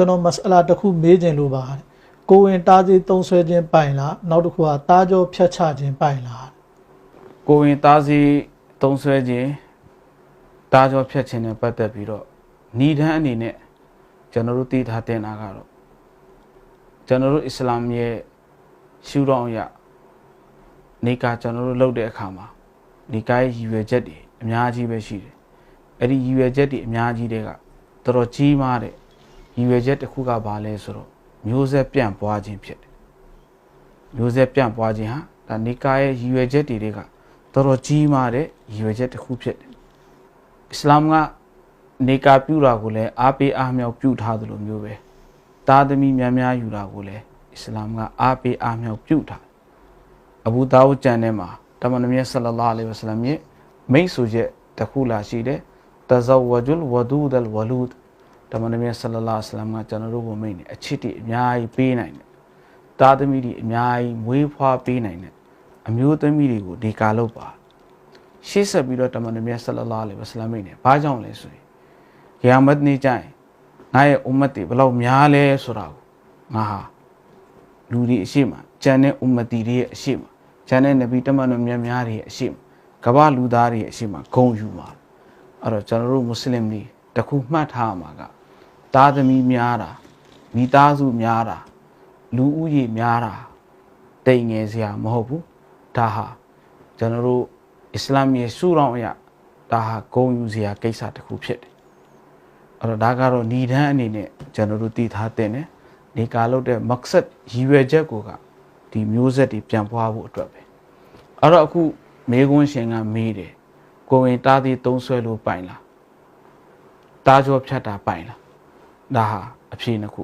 ကျွန်တော်မစအလာတစ်ခုမေးခြင်းလို့ပါတဲ့ကိုဝင်တားစီသုံးဆွဲခြင်းပိုင်လားနောက်တစ်ခုကတားကြောဖြတ်ချခြင်းပိုင်လားကိုဝင်သားစီသုံးဆွဲခြင်းတားကြောဖြတ်ခြင်းနဲ့ပတ်သက်ပြီးတော့ဏ္ဍန်အနေနဲ့ကျွန်တော်တို့သိထားတဲ့နာကတော့ကျွန်တော်တို့အစ္စလာမ်ရဲ့ရှုထောင့်အရနေကကျွန်တော်တို့လုပ်တဲ့အခါမှာဒီကိုင်းရည်ရွယ်ချက်တွေအများကြီးပဲရှိတယ်အဲ့ဒီရည်ရွယ်ချက်တွေအများကြီးတွေကတော်တော်ကြီးမားတဲ့ ရည်ရွယ်ချက်တစ်ခုကဘာလဲဆိုတော့မျိုးဆက်ပြန့်ပွားခြင်းဖြစ်တယ်မျိုးဆက်ပြန့်ပွားခြင်းဟာဒါနေကရဲ့ရည်ရွယ်ချက်တွေတွေကတော်တော်ကြီးမားတဲ့ရည်ရွယ်ချက်တစ်ခုဖြစ်တယ်အစ္စလာမ်ကနေကာပြုတာကိုလည်းအားပေးအားမြောက်ပြုထားသလိုမျိုးပဲသားသမီးများများယူတာကိုလည်းအစ္စလာမ်ကအားပေးအားမြောက်ပြုထားတယ်အဘူဒါဝုဒ်ကျမ်းထဲမှာတမန်တော်မြတ်ဆလလာလဟ်အလိုင်းဝါဆလမ်ရဲ့မိတ်ဆိုချက်တစ်ခုလာရှိတယ်တဇဝဂျုလ်ဝဒူဒ်လ်ဝလူဒ် တမန်တော်မြတ်ဆလလာလဟ်အလိုင်းဝါဆလမ်ကကျွန်တော်တို့ကိုမိတ်နေအချစ်တွေအများကြီးပေးနိုင်တယ်သားသမီးတွေအများကြီးမွေးဖွားပေးနိုင်တယ်အမျိုးသမီးတွေကိုဒီကာလုပ်ပါရှေ့ဆက်ပြီးတော့တမန်တော်မြတ်ဆလလာလဟ်အလိုင်းဝါဆလမ်မိတ်နေဘာကြောင့်လဲဆိုရင်ဂီယာမတ်နေ့ကျရင်ငါရဲ့အွမ္မတ်တွေဘယ်လောက်များလဲဆိုတာကိုငါဟာလူတွေအရှိမကျန်တဲ့အွမ္မတီတွေရဲ့အရှိမကျန်တဲ့နဗီတမန်တော်မြတ်များတွေရဲ့အရှိမကမ္ဘာလူသားတွေရဲ့အရှိမဂုံယူပါအဲ့တော့ကျွန်တော်တို့မွတ်စလင်တွေတခုမှတ်ထားမှာက သားသမီးများတာမိသားစုများတာလူဦးရေများတာတိမ်ငယ်စရာမဟုတ်ဘူးဒါဟာကျွန်တော်တို့အစ္စလာမ်ရဲ့စုတော်အရာဒါဟာဂုံယူစရာကိစ္စတစ်ခုဖြစ်တယ်အဲ့တော့ဒါကတော့ဏ္ဍန်အနေနဲ့ကျွန်တော်တို့တည်ထားတဲ့ねဒီကာလုပ်တဲ့မက်ဆတ်ရည်ရွယ်ချက်ကိုကဒီမျိုးဆက်တွေပြန်ပွားဖို့အတွက်ပဲအဲ့တော့အခုမေကွန်းရှင်ကမေးတယ်ကိုဝင်တားသည်သုံးဆွဲလို့ပိုင်လားတားကြောဖြတ်တာပိုင်လား ဒါဟာအဖြေနှစ်ခု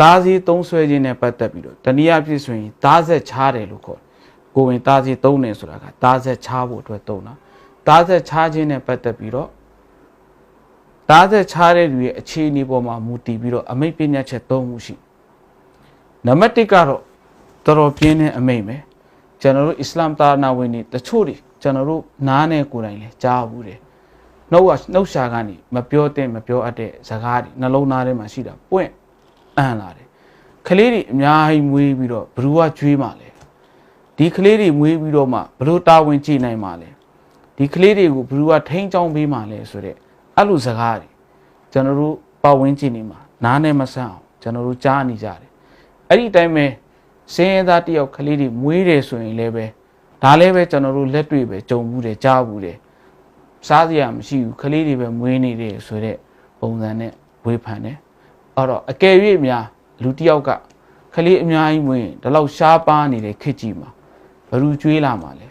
တားစီသုံးဆွဲခြင်းနဲ့ပတ်သက်ပြီးတော့တနည်းအားဖြင့်ဆိုရင်တားဆက်ချားတယ်လို့ခေါ်တယ်ကိုဝင်တားစီသုံးတယ်ဆိုတာကတားဆက်ချားဖို့အတွက်သုံးတာတားဆက်ချားခြင်းနဲ့ပတ်သက်ပြီးတော့တားဆက်ချားတဲ့လူရဲ့အခြေအနေပေါ်မှာမူတည်ပြီးတော့အမိတ်ပညာချက်သုံးမှုရှိနံပါတ်1ကတော့တော်တော်ပြင်းတဲ့အမိတ်ပဲကျွန်တော်တို့အစ္စလာမ်သာနာဝင်တွေတချို့တွေကျွန်တော်တို့နားနဲ့ကိုယ်တိုင်လဲကြားဘူးတယ် နှုတ်ကနှုတ်ရှာကနေမပြောတဲ့မပြောအပ်တဲ့ဇကားတွေနှလုံးသားထဲမှာရှိတာပွင့်အံ့လာတယ်ကလေးတွေအများကြီးမွေးပြီးတော့ဘ ᱹ ကကျွေးမှလဲဒီကလေးတွေမွေးပြီးတော့မှဘလို့တာဝန်ကြည့်နိုင်မှလဲဒီကလေးတွေကိုဘ ᱹ ကထိန်းချောင်းပေးမှလဲဆိုတဲ့အဲ့လိုဇကားတွေကျွန်တော်တို့ပတ်ဝန်းကျင်နေမှာနားနဲ့မဆန်းအောင်ကျွန်တော်တို့ကြားနေကြတယ်အဲ့ဒီတိုင်းပဲစင်းရဲသားတယောက်ကလေးတွေမွေးတယ်ဆိုရင်လည်းပဲဒါလည်းပဲကျွန်တော်တို့လက်တွေ့ပဲကြုံဘူးတယ်ကြားဘူးတယ် စားစရာမရှိဘူးကလေးတွေပဲမွေးနေတယ်ဆိုတဲ့ပုံစံနဲ့ဝေဖန်တယ်အဲ့တော့အကယ်၍များလူတယောက်ကကလေးအများကြီးမွေးရင်ဒီလောက်ရှားပါနေတဲ့ခက်ကြီးမှာဘယ်သူကျွေးလာမှာလဲ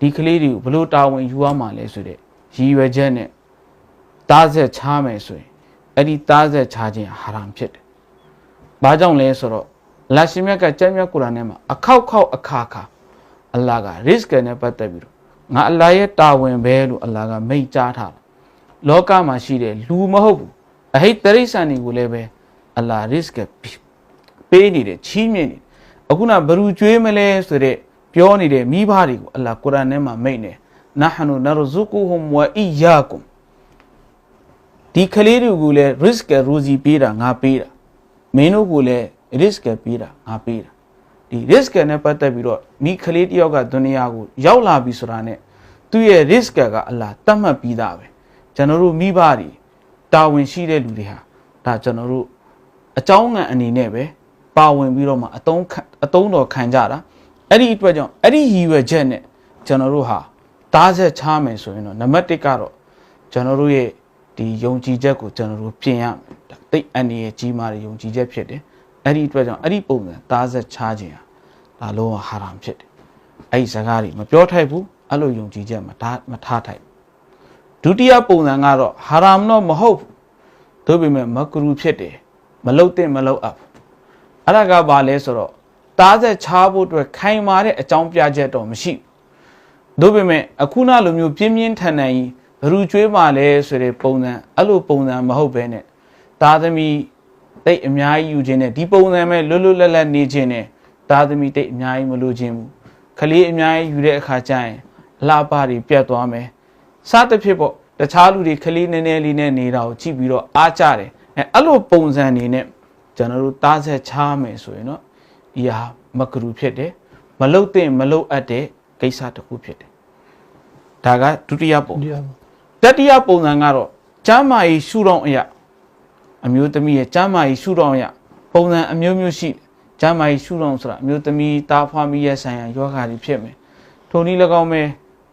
ဒီကလေးတွေကိုဘလို့တာဝန်ယူရမှာလဲဆိုတဲ့ရည်ရွယ်ချက်နဲ့တားဆက်ချားမယ်ဆိုရင်အဲ့ဒီတားဆက်ချားခြင်းဟာရမ်ဖြစ်တယ်။ဘာကြောင့်လဲဆိုတော့လာရှိမြတ်ကကျမ်းမြတ်ကုရ်အာန်ထဲမှာအခောက်ခောက်အခါခါအလ္လာဟ်က risk နဲ့ပတ်သက်ပြီးတော့ ငါအလ္လာဟ်ရဲ့တာဝန်ပဲလို့အလ္လာဟ်ကမိန့်ကြားထားတာလောကမှာရှိတဲ့လူမဟုတ်ဘူးအဟိတ်တရိษံတွေကိုလည်းပဲအလ္လာဟ် risk ပေးနေတယ်ချီးမြှင့်နေတယ်အခုနဘယ်သူကြွေးမလဲဆိုတဲ့ပြောနေတဲ့မိဘတွေကိုအလ္လာဟ်ကုရ်အာန်ထဲမှာမိန့်တယ်နဟနူနရဇုကူဟွမ်ဝအီယာကွမ်ဒီကလေးတွေကိုလည်း risk ရူစီပေးတာငါပေးတာမင်းတို့ကိုလည်း risk ပေးတာငါပေးတာ ဒီ risk နဲ့ပတ်သက်ပြီးတော့မိကလေးတယောက်ကဒုနီယာကိုရောက်လာပြီဆိုတာနဲ့သူ့ရဲ့ risk ကအလားတတ်မှတ်ပြီးသားပဲကျွန်တော်တို့မိဘတွေတာဝန်ရှိတဲ့လူတွေဟာဒါကျွန်တော်တို့အကြောင်းငံအနေနဲ့ပဲပါဝင်ပြီးတော့မှအတုံးအတုံးတော်ခံကြတာအဲ့ဒီအတွက်ကြောင့်အဲ့ဒီရည်ရွယ်ချက်နဲ့ကျွန်တော်တို့ဟာတားဆက်ချားမယ်ဆိုရင်တော့နံပါတ်1ကတော့ကျွန်တော်တို့ရဲ့ဒီယုံကြည်ချက်ကိုကျွန်တော်တို့ပြင်ရမယ်ဒါတိတ်အန္တရာယ်ကြီးမားတဲ့ယုံကြည်ချက်ဖြစ်တယ်အဲ့ဒီအတွက်ကြောင့်အဲ့ဒီပုံစံတားဆက်ချားခြင်းဟာ ဒါလုံးဝဟာရမ်ဖြစ်တယ်အဲ့ဒီစကားတွေမပြောထိုက်ဘူးအဲ့လိုယုံကြည်ချက်မထားမထားထိုက်ဒုတိယပုံစံကတော့ဟာရမ်တော့မဟုတ်ဘူးသို့ပေမဲ့မကရူဖြစ်တယ်မလုတ်တဲ့မလုတ်အပ်အဲ့ဒါကဘာလဲဆိုတော့တားဆက်ချားဖို့အတွက်ခိုင်မာတဲ့အကြောင်းပြချက်တော့မရှိဘူးတို့ပေမဲ့အခုနလိုမျိုးပြင်းပြင်းထန်ထန်ကြီးဘလူကျွေးမှလဲဆိုတဲ့ပုံစံအဲ့လိုပုံစံမဟုတ်ဘဲနဲ့သားသမီးတိတ်အများကြီးယူခြင်းနဲ့ဒီပုံစံမဲ့လွတ်လွတ်လပ်လပ်နေခြင်းနဲ့ သားသမီးတိတ်အများကြီးမလိုခြင်းဘူးကလေးအများကြီးယူတဲ့အခါကျရင်အလှပတွေပြတ်သွားမယ်စသဖြင့်ပေါ့တခြားလူတွေကလေးနည်းနည်းလေးနဲ့နေတာကိုကြည့်ပြီးတော့အားကြတယ်အဲအဲ့လိုပုံစံနေနဲ့ကျွန်တော်တို့တားဆက်ချားမယ်ဆိုရင်တော့ဒီဟာမကရူဖြစ်တယ်မလုတ်တဲ့မလုတ်အပ်တဲ့ကိစ္စတစ်ခုဖြစ်တယ်ဒါကဒုတိယပုံဒီအောင်တတိယပုံစံကတော့ကျမ်းမာရေးရှုထောင့်အရာအမျိုးသမီးရဲ့ကျမ်းမာရေးရှုထောင့်အရာပုံစံအမျိုးမျိုးရှိတယ် ကျမ်းမာရေးရှုထောင့်ဆိုတာအမျိုးသမီးတားဖွားမိရဲ့ဆိုင်ရာယောဂါတွေဖြစ်မယ်ထိုနည်း၎င်းပဲ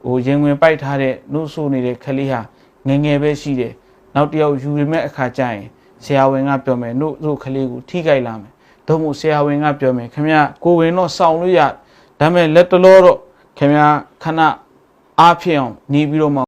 ဟိုရင်ဝင်ပိုက်ထားတဲ့နှုတ်ဆိုးနေတဲ့ကလေးဟာငယ်ငယ်ပဲရှိတယ်နောက်တစ်ယောက်ယူရမဲ့အခါကျရင်ဆရာဝန်ကပြောမယ်နှုတ်ဆိုးကလေးကိုထိခိုက်လာမယ်သို့မဟုတ်ဆရာဝန်ကပြောမယ်ခင်ဗျာကိုယ်ဝင်တော့စောင့်လို့ရဒါပေမဲ့လက်တလောတော့ခင်ဗျာခဏအားဖြစ်အောင်နေပြီးတော့မှ